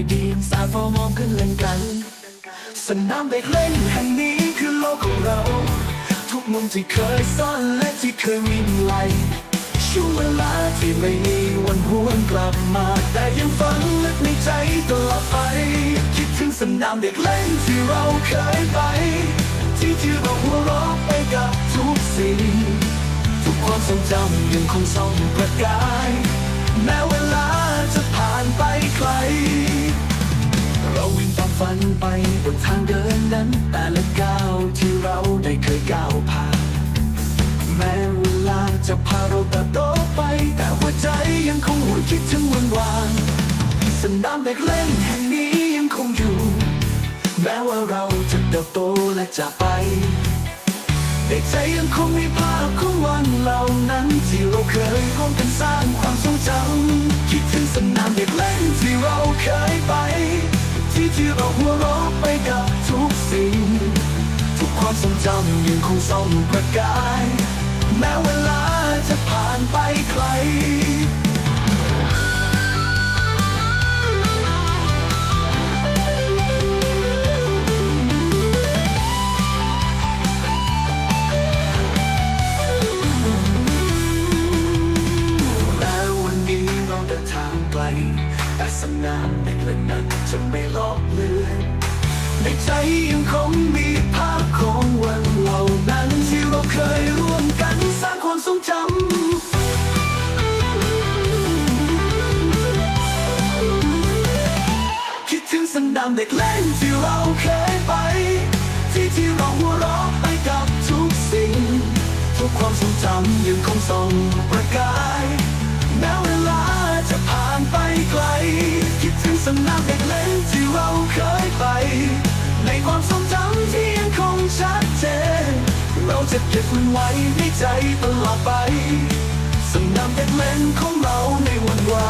ยดีสาดฟอมองขึ้นเล่นกัน สนามเด็กเล่นแห่งนี้คือโลกของเรา ทุกมุมที่เคยซ่อนและที่เคยมีไหลช่วงเวลาที่ไม่มีวันหวนกลับมา แต่ยังฝันลึกในใจตลอดไป คิดถึงสนามเด็กเล่นที่เราเคยไป ที่ที่เราหัวเราะไปกับทุกสิ่ง ทุกความทรงจำยังคงส่องประกาย แม้เวลาจะผ่านไปไกล ฝันไปบนทางเดินนั้น แต่ละก้าวที่เราได้เคยก้าวผ่านแม้เวลาจะพาเราเติบโตไป แต่หัวใจยังคงหวนคิดถึงวันวานสนามเด็กเล่นแห่งนี้ยังคงอยู่ แม้ว่าเราจะเติบโตและจากไปในใจยังคงมีภาพของวันเหล่านั้น ที่เราเคยร่วมกันสร้างความทรง วเราะไปกับทุกสิ่ง ทุกความทรงจำยังคงส่องประกาย สนามเด็กเล่นนั้นจะไม่ลบเลือนในใจยังคงมีภาพของวันเหล่านั้นที่เราเคยร่วมกันสร้างความทรงจำคิดถึงสนามเด็กเล่นที่เราเคยไป ที่ที่เราหัวเราะไปกับทุกสิ่ง ทุกความทรงจำยังคงส่ง จะเก็บมันไว้ในใจตลอดไปสนามเด็กเล่นของเราในวันวาน